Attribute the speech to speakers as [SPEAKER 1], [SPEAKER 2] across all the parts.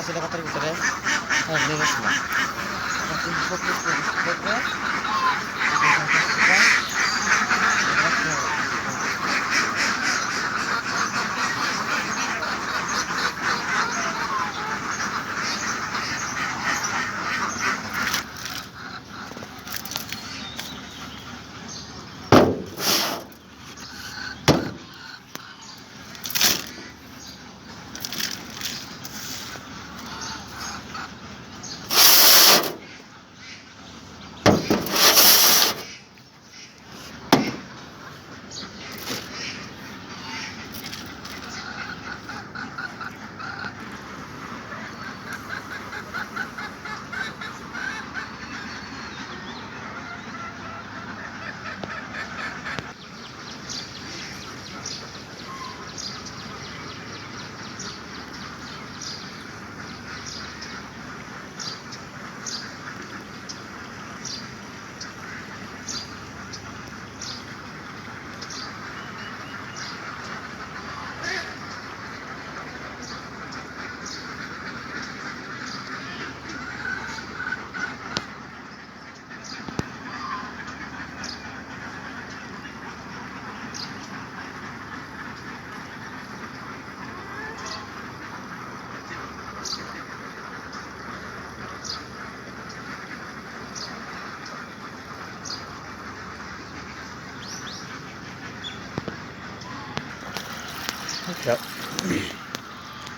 [SPEAKER 1] আসলে কথার ভিতরে।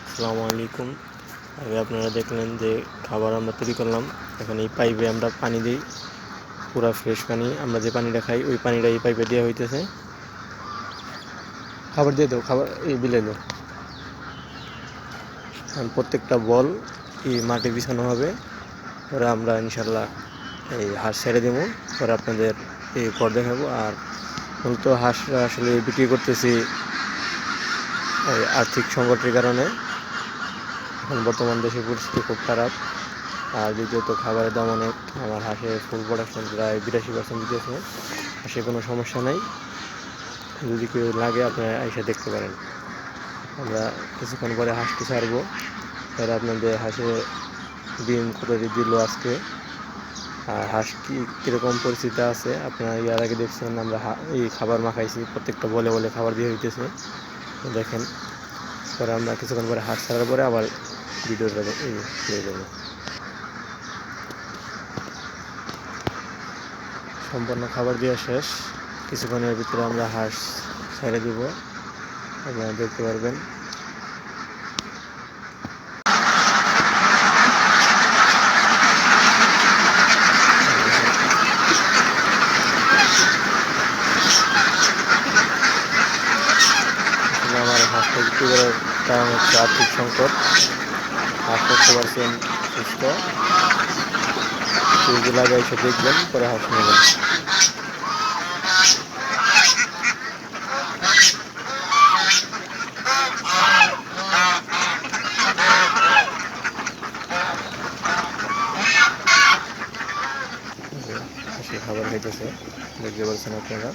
[SPEAKER 2] আসসালামু আলাইকুম। আগে আপনারা দেখলেন যে খাবার আমরা তৈরি করলাম। এখানে এই পাইপে আমরা পানি দিই। পুরা ফ্রেশ পানি। আমরা যে পানিটা খাই ওই পানিটা এই পাইপে দেওয়া হইতেছে। খাবার দিয়ে দাও খাবার এই বিলে দাও। এখন প্রত্যেকটা বল এই মাটি বিছানো হবে। পরে আমরা ইনশাল্লাহ এই হাঁস ছেড়ে দেবো। পরে আপনাদের এই পর দেখাবো। আর মূলত হাঁসরা আসলে বিক্রি করতেছি এই আর্থিক সংকটের কারণে এখন বর্তমান দেশের পরিস্থিতি খুব খারাপ। আর দ্বিতীয়ত খাবারের দাম অনেক, আমার হাঁসের ফুল প্রোডাকশন প্রায় বিরাশি পার্সেন্ট দিতেছে হাঁসে কোনো সমস্যা নাই। যদি কেউ লাগে আপনারা এসে দেখতে পারেন। আমরা কিছুক্ষণ পরে হাঁসটি ছাড়বো। এর আপনাদের হাঁসে ডিম কত দিল আজকে? আর হাঁস কি কীরকম পরিস্থিতি আছে? আপনারা ইয়ার আগে দেখছেন আমরা এই খাবার মাখাইছি, প্রত্যেকটা বলে বলে খাবার দিয়ে তো দেখেন। পরে আমরা কিছুক্ষণ পরে হাট ছাড়ার পরে আবার ভিডিওটা দিয়ে দেবো। সম্পূর্ণ খাবার দেওয়া শেষ। কিছুক্ষণের ভিতরে আমরা হাঁস ছেড়ে দিব। আপনারা দেখতে পারবেন আসলে করার কারণ হচ্ছে আর্থিক সংকট। হাঁস করতে পারছেন সুস্থ। আগে এসে দেখবেন, পরে হাঁস নেবেন। খাবার খাইতেছে। দেখতে পাচ্ছেন আপনারা।